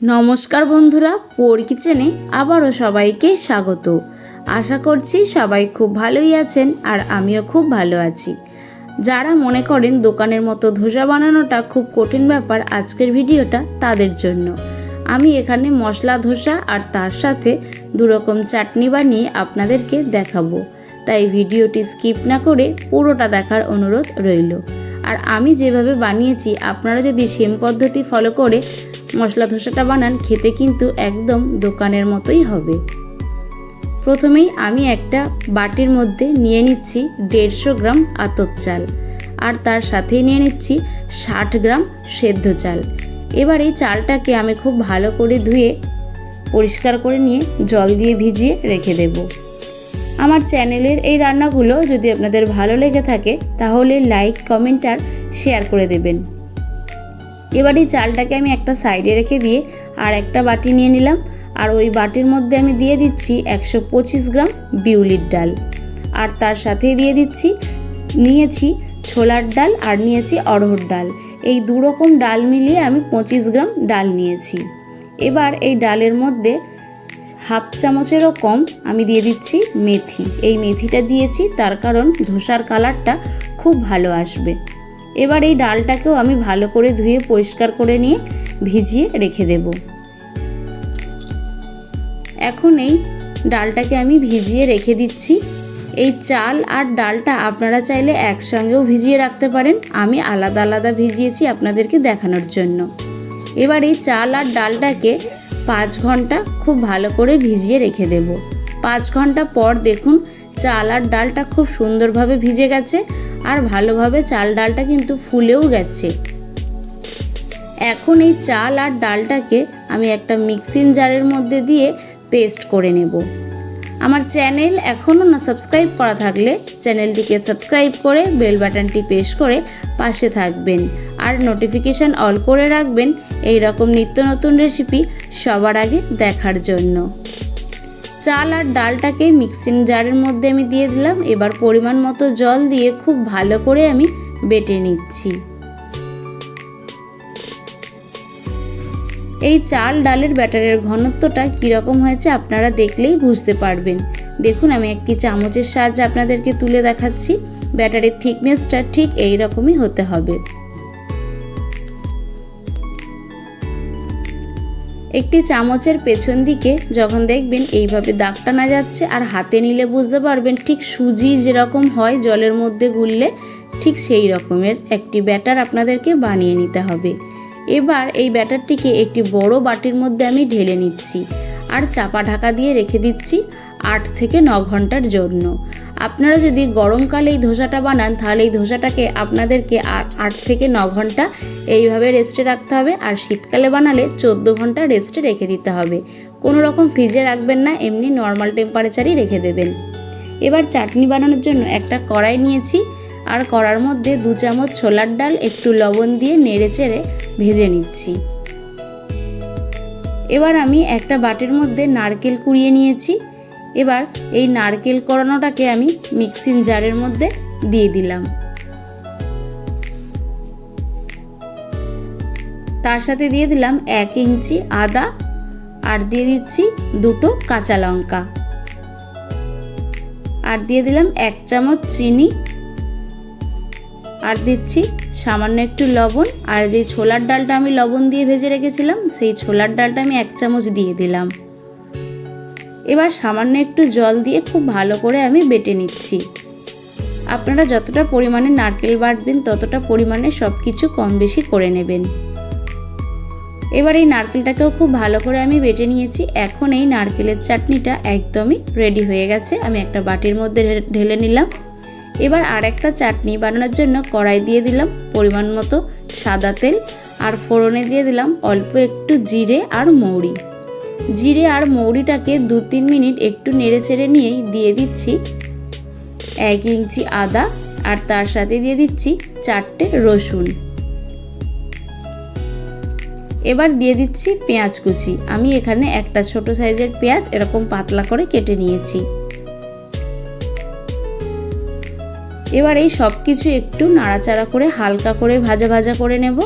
নমস্কার বন্ধুরা, পোর কিচেনে আবারও সবাইকে স্বাগত। আশা করছি সবাই খুব ভালোই আছেন আর আমিও খুব ভালো আছি। যারা মনে করেন দোকানের মতো ধোসা বানানোটা খুব কঠিন ব্যাপার আজকের ভিডিওটা তাদের জন্য। আমি এখানে মশলা ধোসা আর তার সাথে দুরকম চাটনি বানিয়ে আপনাদেরকে দেখাবো। তাই ভিডিওটি স্কিপ না করে পুরোটা দেখার অনুরোধ রইল। আর আমি যেভাবে বানিয়েছি, আপনারা যদি সেম পদ্ধতি ফলো করে মশলা ধোসাটা বানান, খেতে কিন্তু একদম দোকানের মতোই হবে। প্রথমেই আমি একটা বাটির মধ্যে নিয়ে নিচ্ছি দেড়শো গ্রাম আতপ চাল, আর তার সাথেই নিয়ে নিচ্ছি ষাট গ্রাম সেদ্ধ চাল। এবার এই চালটাকে আমি খুব ভালো করে ধুয়ে, পরিষ্কার করে নিয়ে জল দিয়ে ভিজিয়ে রেখে দেব। আমার চ্যানেলের এই রান্নাগুলো যদি আপনাদের ভালো লেগে থাকে, তাহলে লাইক, কমেন্ট আর শেয়ার করে দেবেন। এবার এই চালটাকে আমি একটা সাইডে রেখে দিয়ে আর একটা বাটি নিয়ে নিলাম। আর ওই বাটির মধ্যে আমি দিয়ে দিচ্ছি একশো পঁচিশ গ্রাম বিউলির ডাল। আর তার সাথেই দিয়ে দিচ্ছি, নিয়েছি ছোলার ডাল আর নিয়েছি অড়হর ডাল। এই দু রকম ডাল মিলিয়ে আমি পঁচিশ গ্রাম ডাল নিয়েছি। এবার এই ডালের মধ্যে হাফ চামচেরও কম আমি দিয়ে দিচ্ছি মেথি। এই মেথিটা দিয়েছি, তার কারণ ধোসার কালারটা খুব ভালো আসবে। এবার এই ডালটাকেও আমি ভালো করে ধুয়ে পরিষ্কার করে নিয়ে ভিজিয়ে রেখে দেব। এখন এই ডালটাকে আমি ভিজিয়ে রেখে দিচ্ছি। এই চাল আর ডালটা আপনারা চাইলে একসঙ্গেও ভিজিয়ে রাখতে পারেন। আমি আলাদা আলাদা ভিজিয়েছি আপনাদেরকে দেখানোর জন্য। এবার এই চাল আর ডালটাকে পাঁচ ঘণ্টা খুব ভালো করে ভিজিয়ে রেখে দেব। পাঁচ ঘণ্টা পর দেখুন চাল আর ডালটা খুব সুন্দরভাবে ভিজে গেছে। আর ভালোভাবে চাল ডালটা কিন্তু ফুলেও গেছে। এখন এই চাল আর ডালটাকে আমি একটা মিক্সিং জারের মধ্যে দিয়ে পেস্ট করে নেব। আমার চ্যানেল এখনও না সাবস্ক্রাইব করা থাকলে চ্যানেলটিকে সাবস্ক্রাইব করে বেল বাটনটি প্রেস করে পাশে থাকবেন। আর নোটিফিকেশান অল করে রাখবেন এই রকম নিত্য নতুন রেসিপি সবার আগে দেখার জন্য। চাল আর ডালটাকে মিক্সিং জারের মধ্যে আমি দিয়ে দিলাম। এবার পরিমাণ মতো জল দিয়ে খুব ভালো করে আমি বেটে নিচ্ছি। এই চাল ডালের ব্যাটারের ঘনত্বটা কীরকম হয়েছে আপনারা দেখলেই বুঝতে পারবেন। দেখুন, আমি একটি চামচের সাহায্যে আপনাদেরকে তুলে দেখাচ্ছি। ব্যাটারের থিকনেসটা ঠিক এই রকমই হতে হবে। একটি চামচের পেছন দিকে যখন দেখবেন এইভাবে দাগ টানা যাচ্ছে আর হাতে নিলে বুঝতে পারবেন ঠিক সুজি যেরকম হয় জলের মধ্যে গুললে ঠিক সেই রকমের একটি ব্যাটার আপনাদেরকে বানিয়ে নিতে হবে। এবার এই ব্যাটারটিকে একটি বড় বাটির মধ্যে আমি ঢেলে নিচ্ছি। আর চাপা ঢাকা দিয়ে রেখে দিচ্ছি। আট থেকে ন ঘণ্টার জন্য। আপনারা যদি গরমকালে এই ধোসাটা বানান, তাহলে এই ধোসাটাকে আপনাদেরকে আট থেকে ন ঘণ্টা এইভাবে রেস্টে রাখতে হবে। আর শীতকালে বানালে চোদ্দ ঘণ্টা রেস্টে রেখে দিতে হবে। কোনো রকম ফ্রিজে রাখবেন না, এমনি নর্মাল টেম্পারেচারই রেখে দেবেন। এবার চাটনি বানানোর জন্য একটা কড়াই নিয়েছি। আর কড়ার মধ্যে দু চামচ ছোলার ডাল, একটু লবণ দিয়ে নেড়ে চেড়ে ভেজে নিচ্ছি। এবার আমি একটা বাটির মধ্যে নারকেল কুড়িয়ে নিয়েছি। এবার এই নারকেল করানোটাকে আমি মিক্সিং জারের মধ্যে দিয়ে দিলাম। তার সাথে দিয়ে দিলাম এক ইঞ্চি আদা আর দিয়ে দিচ্ছি দুটো কাঁচা লঙ্কা। আর দিয়ে দিলাম এক চামচ চিনি। আর দিচ্ছি সামান্য একটু লবণ। আর যে ছোলার ডালটা আমি লবণ দিয়ে ভেজে রেখেছিলাম, সেই ছোলার ডালটা আমি এক চামচ দিয়ে দিলাম। এবার সামান্য একটু জল দিয়ে খুব ভালো করে আমি বেটে নিচ্ছি। আপনারা যতটা পরিমাণে নারকেল বাটবেন, ততটা পরিমাণে সব কিছু কম বেশি করে নেবেন। এবার এই নারকেলটাকেও খুব ভালো করে আমি বেটে নিয়েছি। এখন এই নারকেলের চাটনিটা একদমই রেডি হয়ে গেছে। আমি একটা বাটির মধ্যে ঢেলে নিলাম। এবার আর একটা চাটনি বানানোর জন্য কড়াই দিয়ে দিলাম পরিমাণ মতো সাদা তেল আর ফোড়নে দিয়ে দিলাম অল্প একটু জিরে আর মৌরি। জিরে আর মৌরিটাকে দু তিন মিনিট একটু নেড়ে চেড়ে নিয়েই দিয়ে দিচ্ছি। এক ইঞ্চি আদা আর তার সাথে দিয়ে দিচ্ছি চারটে রসুন। এবার দিয়ে দিচ্ছি পেঁয়াজ কুচি। আমি এখানে একটা ছোট সাইজের পেঁয়াজ এরকম পাতলা করে কেটে নিয়েছি। এবার এই সব কিছু একটু নাড়াচাড়া করে হালকা করে ভাজা ভাজা করে নেব।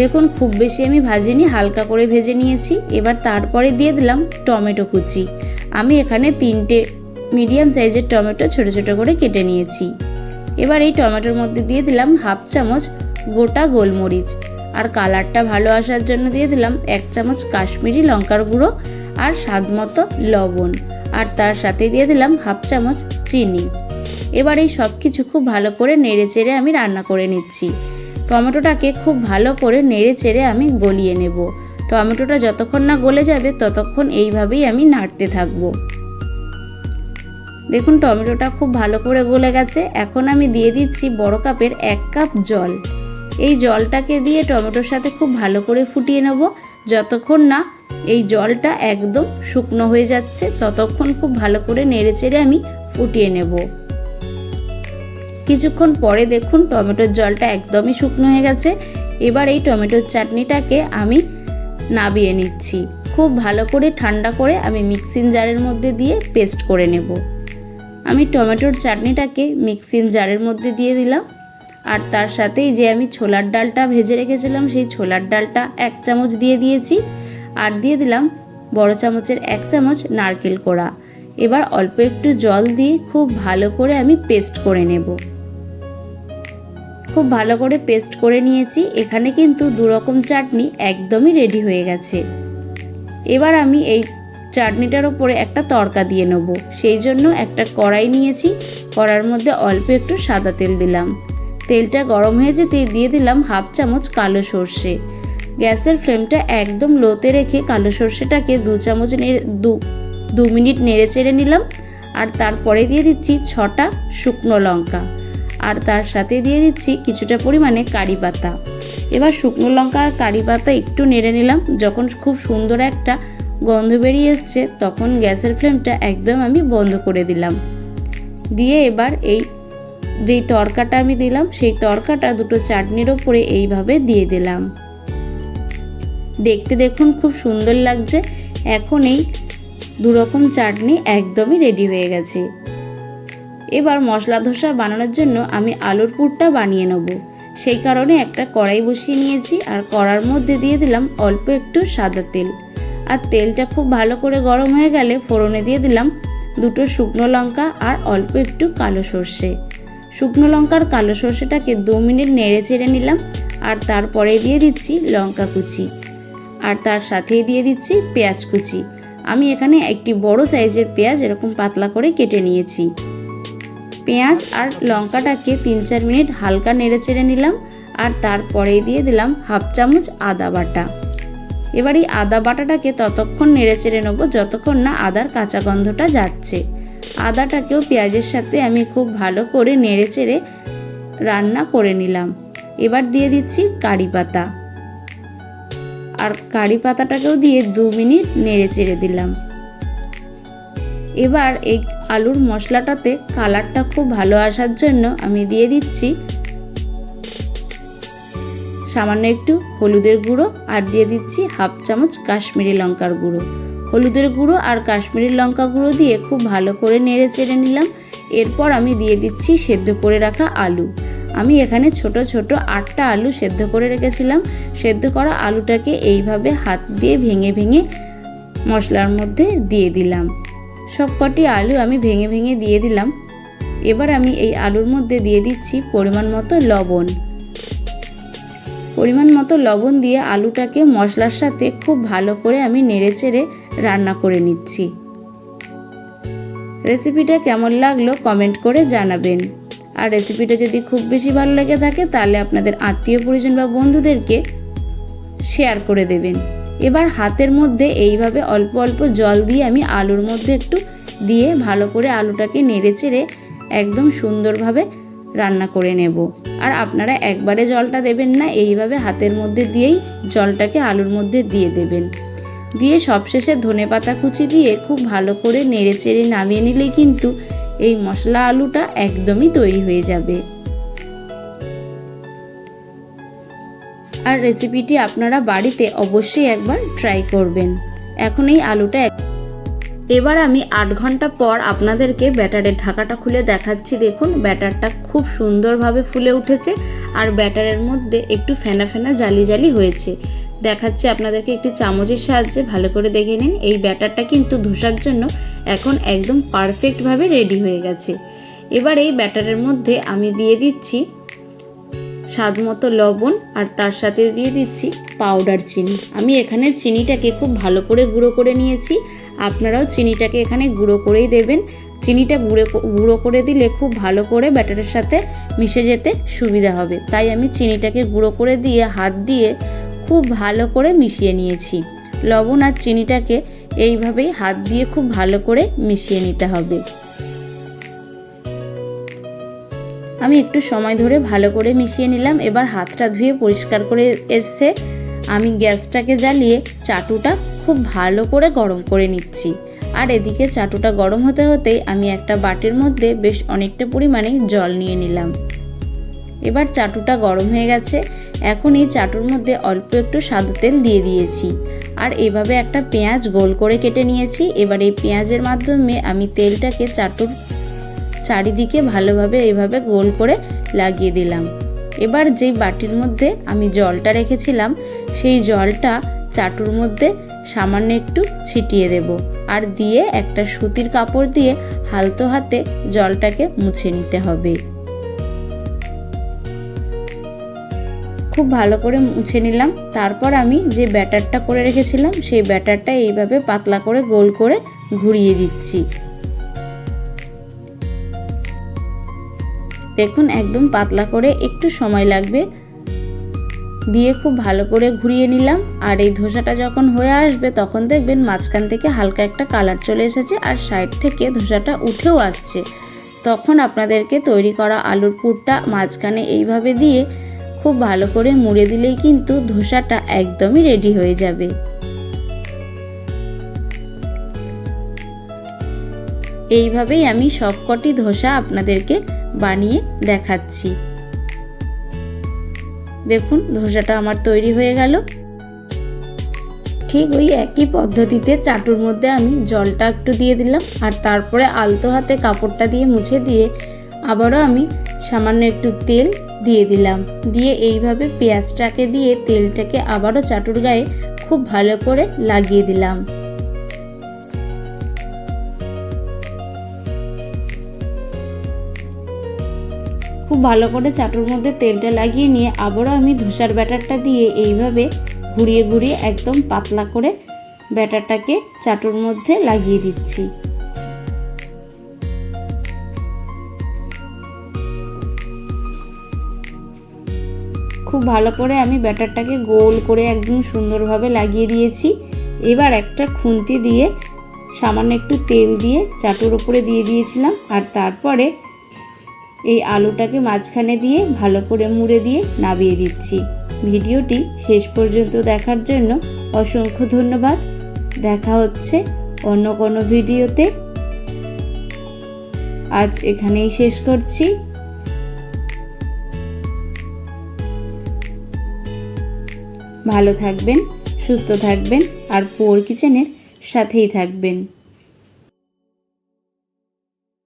দেখুন, খুব বেশি আমি ভাজিনি, হালকা করে ভেজে নিয়েছি। এবার তারপরে দিয়ে দিলাম টমেটো কুচি। আমি এখানে তিনটে মিডিয়াম সাইজের টমেটো ছোট ছোট করে কেটে নিয়েছি। এবার এই টমেটোর মধ্যে দিয়ে দিলাম হাফ চামচ গোটা গোলমরিচ। আর কালারটা ভালো আসার জন্য দিয়ে দিলাম এক চামচ কাশ্মীরি লঙ্কার গুঁড়ো আর স্বাদ মতো লবণ। আর তার সাথে দিয়ে দিলাম হাফ চামচ চিনি। এবার এই সব কিছু খুব ভালো করে নেড়ে চেড়ে আমি রান্না করে নিচ্ছি। টমেটোটাকে খুব ভালো করে নেড়ে চেড়ে আমি গলিয়ে নেব। টমেটোটা যতক্ষণ না গলে যাবে, ততক্ষণ এইভাবেই আমি নাড়তে থাকব। দেখুন, টমেটোটা খুব ভালো করে গলে গেছে। এখন আমি দিয়ে দিচ্ছি বড় কাপের এক কাপ জল। এই জলটাকে দিয়ে টমেটোর সাথে খুব ভালো করে ফুটিয়ে নেব। যতক্ষণ না এই জলটা একদম শুকনো হয়ে যাচ্ছে, ততক্ষণ খুব ভালো করে নেড়ে চেড়ে আমি ফুটিয়ে নেব। কিছুক্ষণ পরে দেখুন টমেটোর জলটা একদমই শুকনো হয়ে গেছে। এবার এই টমেটোর চাটনিটাকে আমি নাবিয়ে নিচ্ছি। খুব ভালো করে ঠান্ডা করে আমি মিক্সিং জারের মধ্যে দিয়ে পেস্ট করে নেব। আমি টমেটোর চাটনিটাকে মিক্সিং জারের মধ্যে দিয়ে দিলাম। আর তার সাথেই যে আমি ছোলার ডালটা ভেজে রেখেছিলাম, সেই ছোলার ডালটা এক চামচ দিয়ে দিয়েছি। আর দিয়ে দিলাম বড় চামচের এক চামচ নারকেল কোড়া। এবার অল্প একটু জল দিয়ে খুব ভালো করে আমি পেস্ট করে নেব। খুব ভালো করে পেস্ট করে নিয়েছি। এখানে কিন্তু দুরকম চাটনি একদমই রেডি হয়ে গেছে। এবার আমি এই চাটনিটার ওপরে একটা তড়কা দিয়ে নেব। সেই জন্য একটা কড়াই নিয়েছি। কড়ার মধ্যে অল্প একটু সাদা তেল দিলাম। তেলটা গরম হয়ে যেতে দিয়ে দিলাম হাফ চামচ কালো সর্ষে। গ্যাসের ফ্লেমটা একদম লোতে রেখে কালো সর্ষেটাকে দু চামচ নেড়ে দু দু মিনিট নেড়ে চেড়ে নিলাম। আর তারপরে দিয়ে দিচ্ছি ছটা শুকনো লঙ্কা। আর তার সাথে দিয়ে দিচ্ছি কিছুটা পরিমাণে কারি পাতা। এবার শুকনো লঙ্কা আর কারি পাতা একটু নেড়ে নিলাম। যখন খুব সুন্দর একটা গন্ধ বেরিয়ে এসছে, তখন গ্যাসের ফ্লেমটা একদম আমি বন্ধ করে দিলাম। দিয়ে এবার এই যেই তরকাটা আমি দিলাম, সেই তরকাটা দুটো চাটনির ওপরে এইভাবে দিয়ে দিলাম। দেখতে দেখুন খুব সুন্দর লাগছে। এখন এই দুরকম চাটনি একদমই রেডি হয়ে গেছে। এবার মশলা ধোসা বানানোর জন্য আমি আলুর পুরটা বানিয়ে নেব। সেই কারণে একটা কড়াই বসিয়ে নিয়েছি আর কড়ার মধ্যে দিয়ে দিলাম অল্প একটু সাদা তেল। আর তেলটা খুব ভালো করে গরম হয়ে গেলে ফোড়নে দিয়ে দিলাম দুটো শুকনো লঙ্কা আর অল্প একটু কালো সর্ষে। শুকনো লঙ্কার কালো সর্ষেটাকে দু মিনিট নেড়ে চেড়ে নিলাম আর তারপরে দিয়ে দিচ্ছি লঙ্কা কুচি। আর তার সাথেই দিয়ে দিচ্ছি পেঁয়াজ কুচি। আমি এখানে একটি বড় সাইজের পেঁয়াজ এরকম পাতলা করে কেটে নিয়েছি। পেঁয়াজ আর লঙ্কাটাকে তিন চার মিনিট হালকা নেড়ে চেড়ে নিলাম আর তারপরে দিয়ে দিলাম হাফ চামচ আদা বাটা। এবার এই আদা বাটাটাকে ততক্ষণ নেড়ে চেড়ে নেব যতক্ষণ না আদার কাঁচা গন্ধটা যাচ্ছে। আদাটাকেও পেঁয়াজের সাথে আমি খুব ভালো করে নেড়ে চেড়ে রান্না করে নিলাম। এবার দিয়ে দিচ্ছি কারি পাতা। আর কারি পাতাটাকেও দিয়ে দু মিনিট নেড়ে চেড়ে দিলাম। এবার এই আলুর মশলাটাতে কালারটা খুব ভালো আসার জন্য আমি দিয়ে দিচ্ছি সামান্য একটু হলুদের গুঁড়ো আর দিয়ে দিচ্ছি হাফ চামচ কাশ্মীরি লঙ্কার গুঁড়ো। হলুদের গুঁড়ো আর কাশ্মীরি লঙ্কা গুঁড়ো দিয়ে খুব ভালো করে নেড়ে চেড়ে নিলাম। এরপর আমি দিয়ে দিচ্ছি সেদ্ধ করে রাখা আলু। আমি এখানে ছোট ছোট আটটা আলু সেদ্ধ করে রেখেছিলাম। সেদ্ধ করা আলুটাকে এইভাবে হাত দিয়ে ভেঙে ভেঙে মশলার মধ্যে দিয়ে দিলাম। সবকটি আলু আমি ভেঙে ভেঙে দিয়ে দিলাম। এবার আমি এই আলুর মধ্যে দিয়ে দিচ্ছি পরিমাণ মতো লবণ। পরিমাণ মতো লবণ দিয়ে আলুটাকে মশলার সাথে খুব ভালো করে আমি নেড়েচেড়ে রান্না করে নিচ্ছি। রেসিপিটা কেমন লাগল কমেন্ট করে জানাবেন। আর রেসিপিটা যদি খুব বেশি ভালো লেগে থাকে, তাহলে আপনাদের আত্মীয় পরিজন বা বন্ধুদেরকে শেয়ার করে দেবেন। এবার হাতের মধ্যে এইভাবে অল্প অল্প জল দিয়ে আমি আলুর মধ্যে একটু দিয়ে ভালো করে আলুটাকে নেড়ে চেড়ে একদম সুন্দরভাবে রান্না করে নেব। আর আপনারা একবারে জলটা দেবেন না, এইভাবে হাতের মধ্যে দিয়েই জলটাকে আলুর মধ্যে দিয়ে দেবেন। দিয়ে সবশেষে ধনে পাতা কুচি দিয়ে খুব ভালো করে নেড়ে চেড়ে নামিয়ে নিলেই কিন্তু এই মশলা আলুটা একদমই তৈরি হয়ে যাবে। আর রেসিপিটি আপনারা বাড়িতে অবশ্যই একবার ট্রাই করবেন। এখন এই আলুটা এবার আমি আট ঘণ্টা পর আপনাদেরকে ব্যাটারের ঢাকাটা খুলে দেখাচ্ছি। দেখুন, ব্যাটারটা খুব সুন্দরভাবে ফুলে উঠেছে আর ব্যাটারের মধ্যে একটু ফেনা ফেনা জালি জালি হয়েছে। দেখাচ্ছি আপনাদেরকে একটি চামচের সাহায্যে, ভালো করে দেখে নিন। এই ব্যাটারটা কিন্তু ধোসার জন্য এখন একদম পারফেক্টভাবে রেডি হয়ে গেছে। এবার এই ব্যাটারের মধ্যে আমি দিয়ে দিচ্ছি স্বাদ মতো লবণ আর তার সাথে দিয়ে দিচ্ছি পাউডার চিনি। আমি এখানে চিনিটাকে খুব ভালো করে গুঁড়ো করে নিয়েছি। আপনারাও চিনিটাকে এখানে গুঁড়ো করেই দেবেন। চিনিটা গুঁড়ো গুঁড়ো করে দিলে খুব ভালো করে ব্যাটারের সাথে মিশে যেতে সুবিধা হবে। তাই আমি চিনিটাকে গুঁড়ো করে দিয়ে, হাত দিয়ে খুব ভালো করে মিশিয়ে নিয়েছি। লবণ আর চিনিটাকে এইভাবেই হাত দিয়ে খুব ভালো করে মিশিয়ে নিতে হবে। আমি একটু সময় ধরে ভালো করে মিশিয়ে নিলাম। এবার হাতটা ধুয়ে পরিষ্কার করে এসছে। আমি গ্যাসটাকে জ্বালিয়ে চাটুটা খুব ভালো করে গরম করে নিচ্ছি। আর এদিকে চাটুটা গরম হতে হতেই আমি একটা বাটির মধ্যে বেশ অনেকটা পরিমাণে জল নিয়ে নিলাম। এবার চাটুটা গরম হয়ে গেছে। এখন এই চাটুর মধ্যে অল্প একটু সাদা তেল দিয়ে দিয়েছি। আর এভাবে একটা পেঁয়াজ গোল করে কেটে নিয়েছি। এবার এই পেঁয়াজের মাধ্যমে আমি তেলটাকে চাটুর চারিদিকে ভালোভাবে এইভাবে গোল করে লাগিয়ে দিলাম। এবার যেই বাটির মধ্যে আমি জলটা রেখেছিলাম, সেই জলটা চাটুর মধ্যে সামান্য একটু ছিটিয়ে দেব আর দিয়ে একটা সুতির কাপড় দিয়ে হালতো হাতে জলটাকে মুছে নিতে হবে। খুব ভালো করে মুছে নিলাম। তারপর আমি যে ব্যাটারটা করে রেখেছিলাম, সেই ব্যাটারটা এইভাবে পাতলা করে গোল করে ঘুরিয়ে দিচ্ছি। দেখুন, একদম পাতলা করে একটু সময় লাগবে। দিয়ে খুব ভালো করে ঘুরিয়ে নিলাম। আর এই ধোসাটা যখন হয়ে আসবে, তখন দেখবেন মাঝখান থেকে হালকা একটা কালার চলে এসেছে আর সাইড থেকে ধোসাটা উঠেও আসছে। তখন আপনাদেরকে তৈরি করা আলুর পুরটা মাঝখানে এইভাবে দিয়ে খুব ভালো করে মুড়ে দিলেই কিন্তু ধোসাটা একদমই রেডি হয়ে যাবে। এইভাবেই আমি সবকটি ধোসা আপনাদেরকে বানিয়ে দেখাচ্ছি। দেখুন, ধোসাটা আমার তৈরি হয়ে গেল। ঠিক ওই একই পদ্ধতিতে চাটুর মধ্যে আমি জলটা একটু দিয়ে দিলাম আর তারপরে আলতো হাতে কাপড়টা দিয়ে মুছে দিয়ে আবারও আমি সামান্য একটু তেল দিয়ে দিলাম। দিয়ে এইভাবে পেঁয়াজটাকে দিয়ে তেলটাকে আবারও চাটুর গায়ে খুব ভালো করে লাগিয়ে দিলাম। খুব ভালো করে চাটুর মধ্যে তেলটা লাগিয়ে নিয়ে আবারও আমি ধোসার ব্যাটারটা দিয়ে এইভাবে ঘুরিয়ে ঘুরিয়ে একদম পাতলা করে ব্যাটারটাকে চাটুর মধ্যে লাগিয়ে দিচ্ছি। খুব ভালো করে আমি ব্যাটারটাকে গোল করে একদম সুন্দরভাবে লাগিয়ে দিয়েছি। এবার একটা খুন্তি দিয়ে সামান্য একটু তেল দিয়ে চাটুর ওপরে দিয়ে দিয়েছিলাম আর তারপরে এই আলুটাকে মাঝখানে দিয়ে ভালো করে মুড়ে দিয়ে নাবিয়ে দিচ্ছি। ভিডিওটি শেষ পর্যন্ত দেখার জন্য অসংখ্য ধন্যবাদ। দেখা হচ্ছে অন্য কোনো ভিডিওতে। আজ এখানেই শেষ করছি। ভালো থাকবেন, সুস্থ থাকবেন, আর পোর কিচেনের সাথেই থাকবেন।